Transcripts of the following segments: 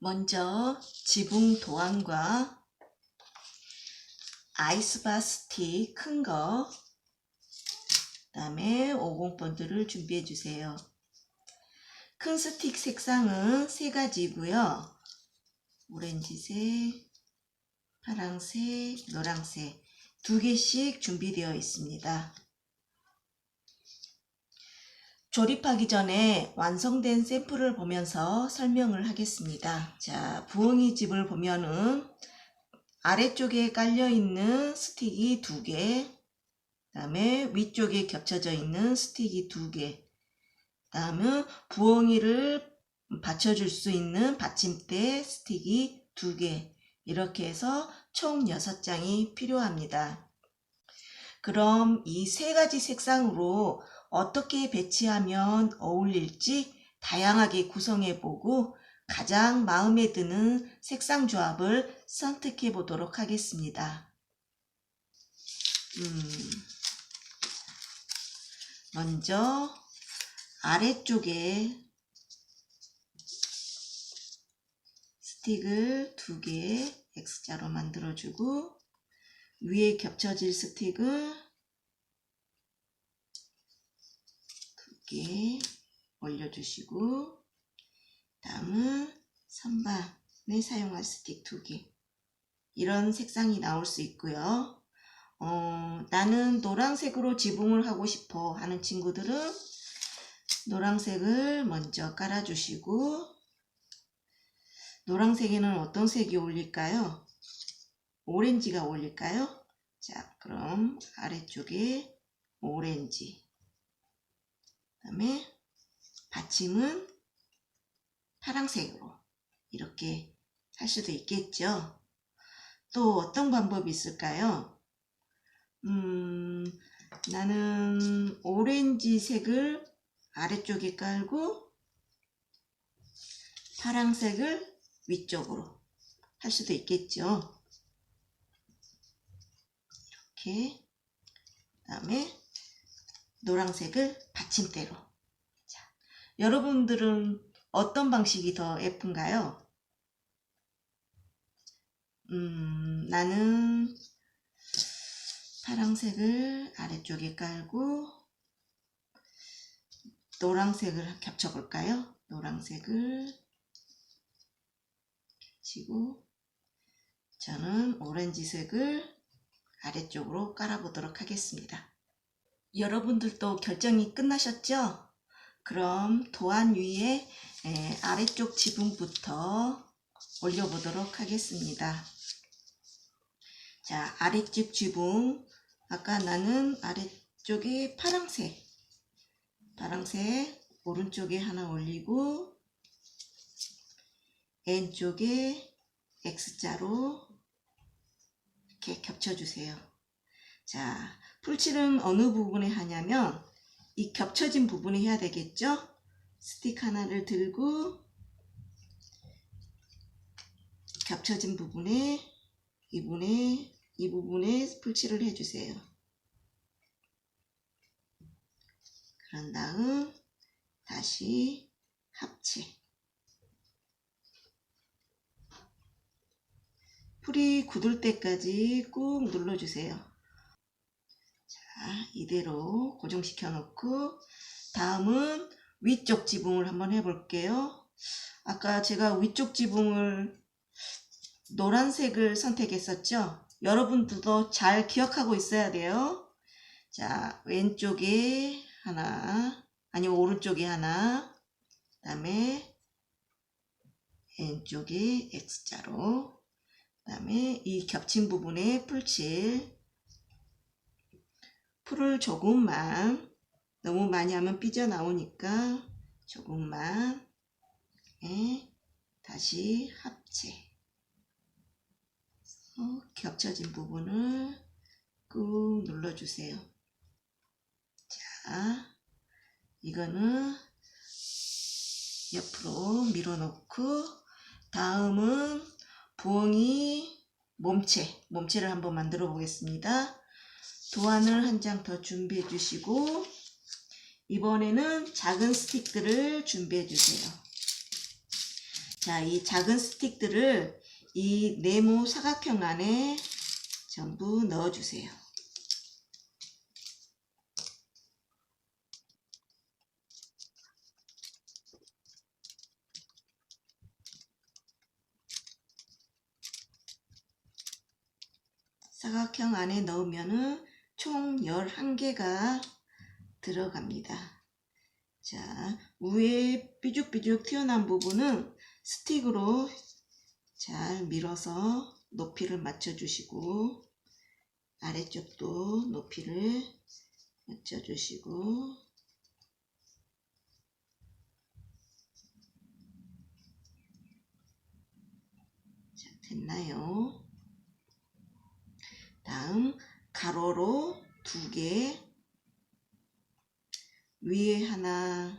먼저 지붕 도안과 아이스바 스틱 큰 거, 그 다음에 50본드를 준비해 주세요. 큰 스틱 색상은 세 가지고요. 오렌지색, 파랑색, 노랑색 두 개씩 준비되어 있습니다. 조립하기 전에 완성된 샘플을 보면서 설명을 하겠습니다. 자, 부엉이 집을 보면은 아래쪽에 깔려 있는 스틱이 두 개, 그다음에 위쪽에 겹쳐져 있는 스틱이 두 개, 그다음에 부엉이를 받쳐줄 수 있는 받침대 스틱이 두 개, 이렇게 해서 총 6장이 필요합니다. 그럼 이 세 가지 색상으로 어떻게 배치하면 어울릴지 다양하게 구성해 보고 가장 마음에 드는 색상 조합을 선택해 보도록 하겠습니다. 음, 먼저 아래쪽에 스틱을 두 개 X자로 만들어주고 위에 겹쳐질 스틱을 두개 올려주시고 다음은 선반에 사용할 스틱 두개 이런 색상이 나올 수 있고요. 어, 나는 노란색으로 지붕을 하고 싶어 하는 친구들은 노란색을 먼저 깔아주시고 노란색에는 어떤 색이 어울릴까요? 오렌지가 어울릴까요? 자, 그럼 아래쪽에 오렌지. 그 다음에 받침은 파랑색으로 이렇게 할 수도 있겠죠. 또 어떤 방법이 있을까요? 음, 나는 오렌지색을 아래쪽에 깔고 파랑색을 위쪽으로 할 수도 있겠죠. 이렇게 그 다음에 노란색을 받침대로. 자, 여러분들은 어떤 방식이 더 예쁜가요? 음, 나는 파랑색을 아래쪽에 깔고 노란색을 겹쳐볼까요? 노란색을 겹치고 저는 오렌지색을 아래쪽으로 깔아보도록 하겠습니다. 여러분들도 결정이 끝나셨죠? 그럼 도안 위에 에, 아래쪽 지붕부터 올려보도록 하겠습니다. 자, 아래쪽 지붕. 아까 나는 아래쪽에 파랑색, 파랑색 오른쪽에 하나 올리고 왼쪽에 X자로 이렇게 겹쳐주세요. 자, 풀칠은 어느 부분에 하냐면 이 겹쳐진 부분에 해야 되겠죠? 스틱 하나를 들고 겹쳐진 부분에 이 부분에 이 부분에 풀칠을 해주세요. 그런 다음 다시 합체 풀이 굳을 때까지 꾹 눌러주세요. 자, 이대로 고정시켜 놓고 다음은 위쪽 지붕을 한번 해볼게요. 아까 제가 위쪽 지붕을 노란색을 선택했었죠. 여러분들도 잘 기억하고 있어야 돼요. 자, 왼쪽에 하나, 아니면 오른쪽에 하나, 그 다음에 왼쪽에 X자로, 그 다음에 이 겹친 부분에 풀칠, 풀을 조금만, 너무 많이 하면 삐져나오니까 조금만, 예, 다시 합체. 어, 겹쳐진 부분을 꾹 눌러주세요. 자, 이거는 옆으로 밀어놓고 다음은 부엉이 몸체, 몸체를 한번 만들어 보겠습니다. 도안을 한 장 더 준비해 주시고 이번에는 작은 스틱들을 준비해 주세요. 자, 이 작은 스틱들을 이 네모 사각형 안에 전부 넣어주세요. 사각형 안에 넣으면은 총 11개가 들어갑니다. 자, 위에 삐죽삐죽 튀어나온 부분은 스틱으로 잘 밀어서 높이를 맞춰주시고 아래쪽도 높이를 맞춰주시고 자, 됐나요? 다음 가로로 두 개, 위에 하나,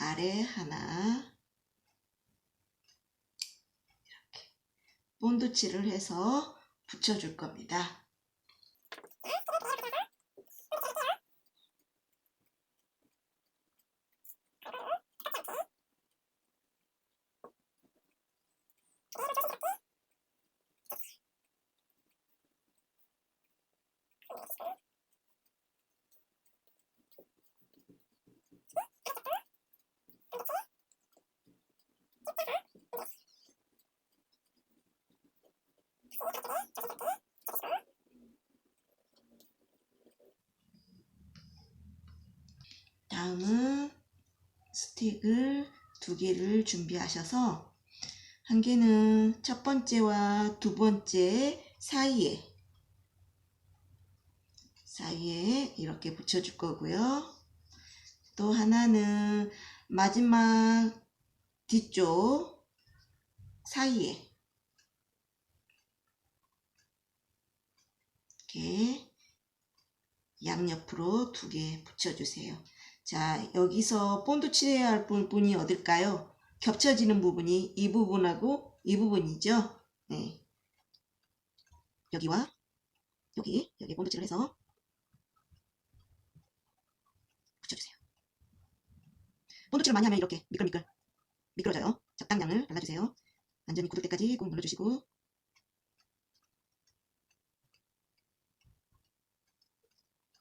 아래 하나, 이렇게 본드칠을 해서 붙여줄 겁니다. 다음은 스틱을 두 개를 준비하셔서 한 개는 첫 번째와 두 번째 사이에 사이에 이렇게 붙여줄 거고요. 또 하나는 마지막 뒤쪽 사이에 이렇게 양옆으로 두 개 붙여주세요. 자, 여기서 본드 칠해야 할 부분이 어딜까요? 겹쳐지는 부분이 이 부분하고 이 부분이죠. 네. 여기와 여기, 여기 본드 칠을 해서 붙여주세요. 본드 칠을 많이 하면 이렇게 미끌미끌 미끄러져요. 적당량을 발라주세요. 완전히 굳을 때까지 꾹 눌러주시고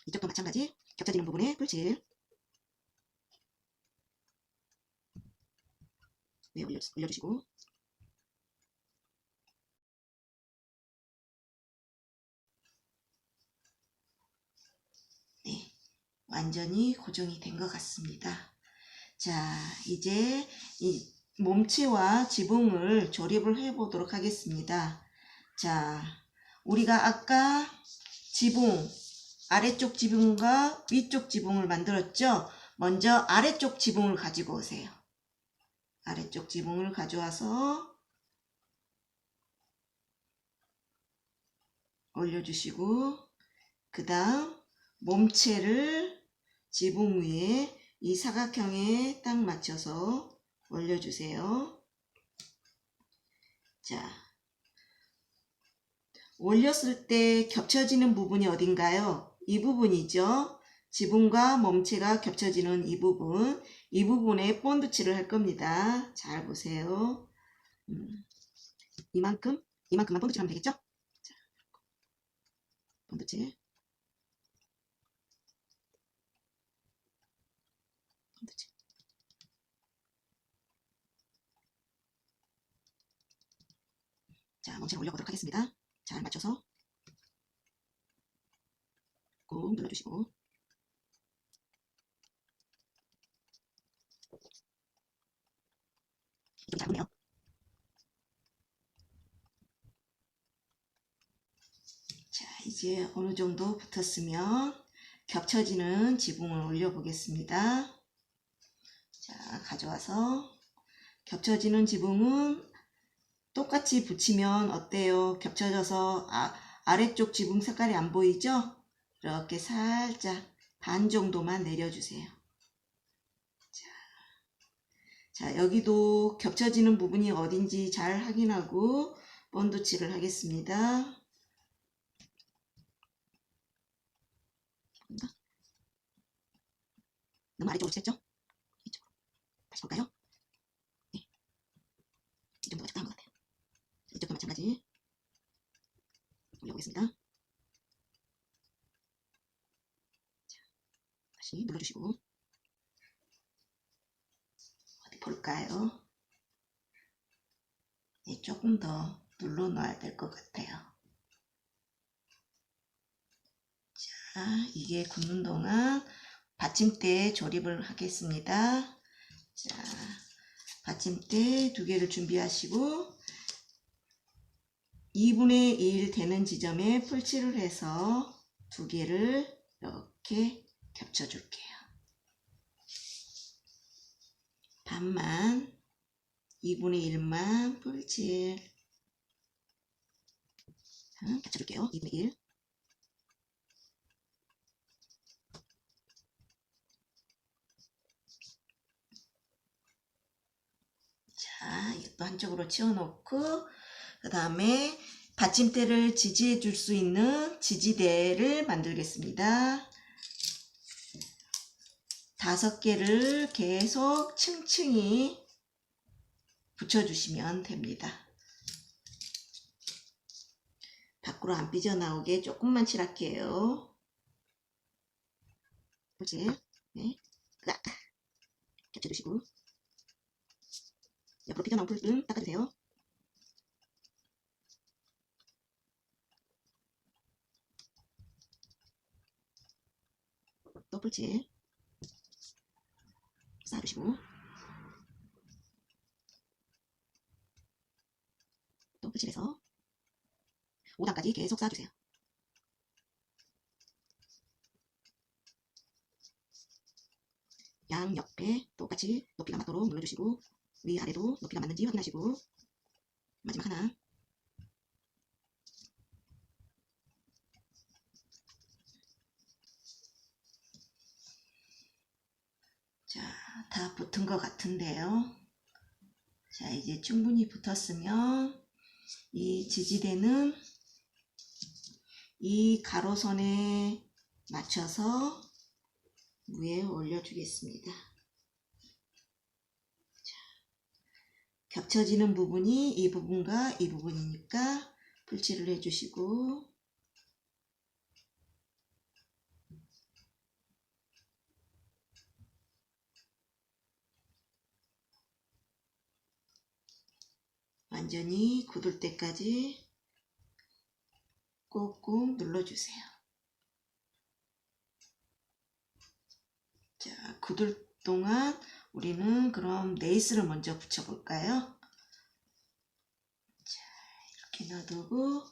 이쪽도 마찬가지 겹쳐지는 부분에 풀칠 네, 올려, 올려주시고 네, 완전히 고정이 된 것 같습니다. 자, 이제 이 몸체와 지붕을 조립을 해 보도록 하겠습니다. 자, 우리가 아까 지붕, 아래쪽 지붕과 위쪽 지붕을 만들었죠? 먼저 아래쪽 지붕을 가지고 오세요. 아래쪽 지붕을 가져와서 올려주시고 그 다음 몸체를 지붕 위에 이 사각형에 딱 맞춰서 올려주세요. 자, 올렸을 때 겹쳐지는 부분이 어딘가요? 이 부분이죠. 지붕과 몸체가 겹쳐지는 이 부분, 이 부분에 본드칠을 할 겁니다. 잘 보세요. 음, 이만큼, 이만큼만 본드칠 하면 되겠죠? 자, 본드칠. 본드칠. 자, 몸체를 올려보도록 하겠습니다. 잘 맞춰서 꾹 눌러주시고 좀 짧으네요. 자, 이제 어느 정도 붙었으면 겹쳐지는 지붕을 올려보겠습니다. 자, 가져와서 겹쳐지는 지붕은 똑같이 붙이면 어때요? 겹쳐져서 아, 아래쪽 지붕 색깔이 안 보이죠? 이렇게 살짝 반 정도만 내려주세요. 자, 자, 여기도 겹쳐지는 부분이 어딘지 잘 확인하고 본드칠을 하겠습니다. 너무 아래쪽으로 쳤죠? 다시 볼까요? 네. 이 정도가 적당한 것 같아요. 이쪽도 마찬가지 올려보겠습니다. 자, 다시 눌러주시고 어디 볼까요? 네, 조금 더 눌러 놔야 될 것 같아요. 자, 이게 굳는 동안 받침대 조립을 하겠습니다. 자, 받침대 두 개를 준비하시고 2분의 1 되는 지점에 풀칠을 해서 두 개를 이렇게 겹쳐 줄게요. 반만 2분의 1만 풀칠 자, 겹쳐 줄게요. 2분의 1 자, 이것도 한쪽으로 치워놓고 그 다음에 받침대를 지지해 줄 수 있는 지지대를 만들겠습니다. 다섯 개를 계속 층층이 붙여주시면 됩니다. 밖으로 안 삐져나오게 조금만 칠할게요. 그렇지? 네. 딱 겹쳐주시고 옆으로 삐져나온 풀을 닦아주세요. 또 풀칠 쌓아주시고 또 풀칠해서 5단까지 계속 쌓아주세요. 양 옆에 똑같이 높이가 맞도록 눌러주시고 위아래도 높이가 맞는지 확인하시고 마지막 하나 자, 다 붙은 것 같은데요. 자, 이제 충분히 붙었으면 이 지지대는 이 가로선에 맞춰서 위에 올려주겠습니다. 자, 겹쳐지는 부분이 이 부분과 이 부분이니까 풀칠을 해주시고 완전히 굳을 때까지 꾹꾹 눌러주세요. 자, 굳을 동안 우리는 그럼 네이스를 먼저 붙여볼까요? 자, 이렇게 놔두고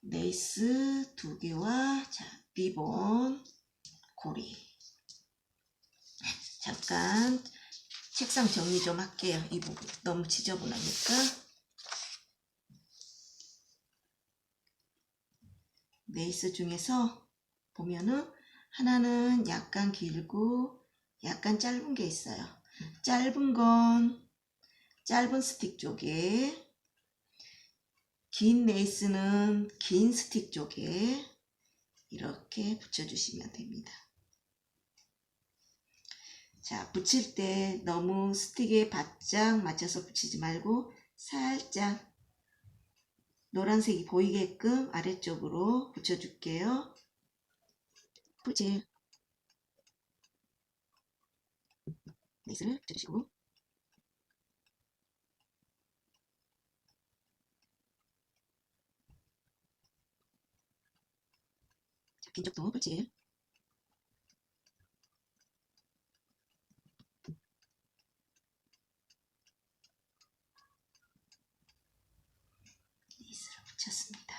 네이스 두 개와 자, 리본, 고리. 잠깐 책상 정리 좀 할게요. 이 부분 너무 지저분하니까. 네이스 중에서 보면은 하나는 약간 길고 약간 짧은 게 있어요. 짧은 건 짧은 스틱 쪽에 긴 네이스는 긴 스틱 쪽에 이렇게 붙여주시면 됩니다. 자, 붙일 때 너무 스틱에 바짝 맞춰서 붙이지 말고 살짝 노란색이 보이게끔 아래쪽으로 붙여줄게요. 풀칠 네이스를 붙여주시고 자, 긴 쪽도 풀칠 네이스를 붙였습니다.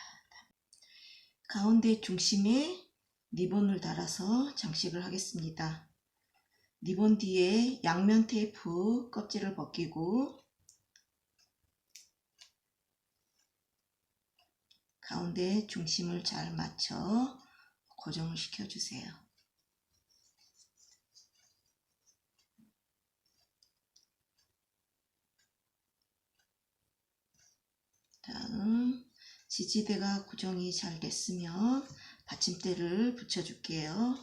가운데 중심에 리본을 달아서 장식을 하겠습니다. 리본 뒤에 양면 테이프 껍질을 벗기고 가운데 중심을 잘 맞춰 고정을 시켜주세요. 다음 지지대가 고정이 잘 됐으면 받침대를 붙여줄게요.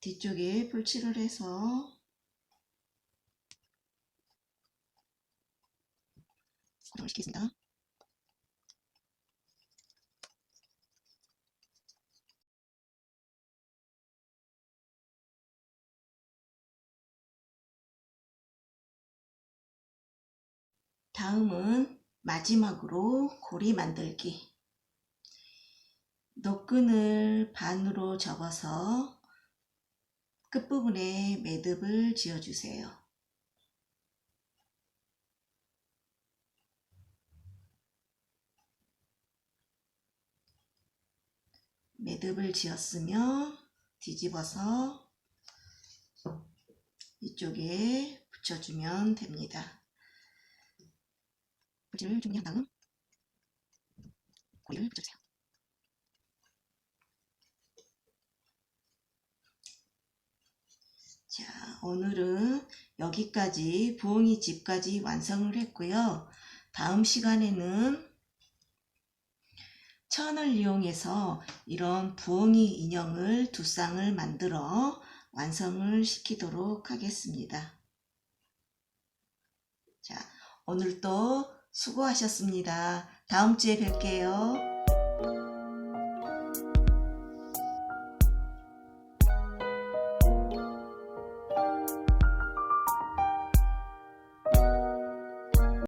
뒤쪽에 풀칠을 해서 고정을 시키겠습니다. 다음은 마지막으로 고리 만들기. 노끈을 반으로 접어서 끝부분에 매듭을 지어주세요. 매듭을 지었으면 뒤집어서 이쪽에 붙여주면 됩니다. 물질을 준비한 다음 고리를 붙여주세요. 자, 오늘은 여기까지 부엉이 집까지 완성을 했고요. 다음 시간에는 천을 이용해서 이런 부엉이 인형을 두 쌍을 만들어 완성을 시키도록 하겠습니다. 자, 오늘도 수고하셨습니다. 다음 주에 뵐게요.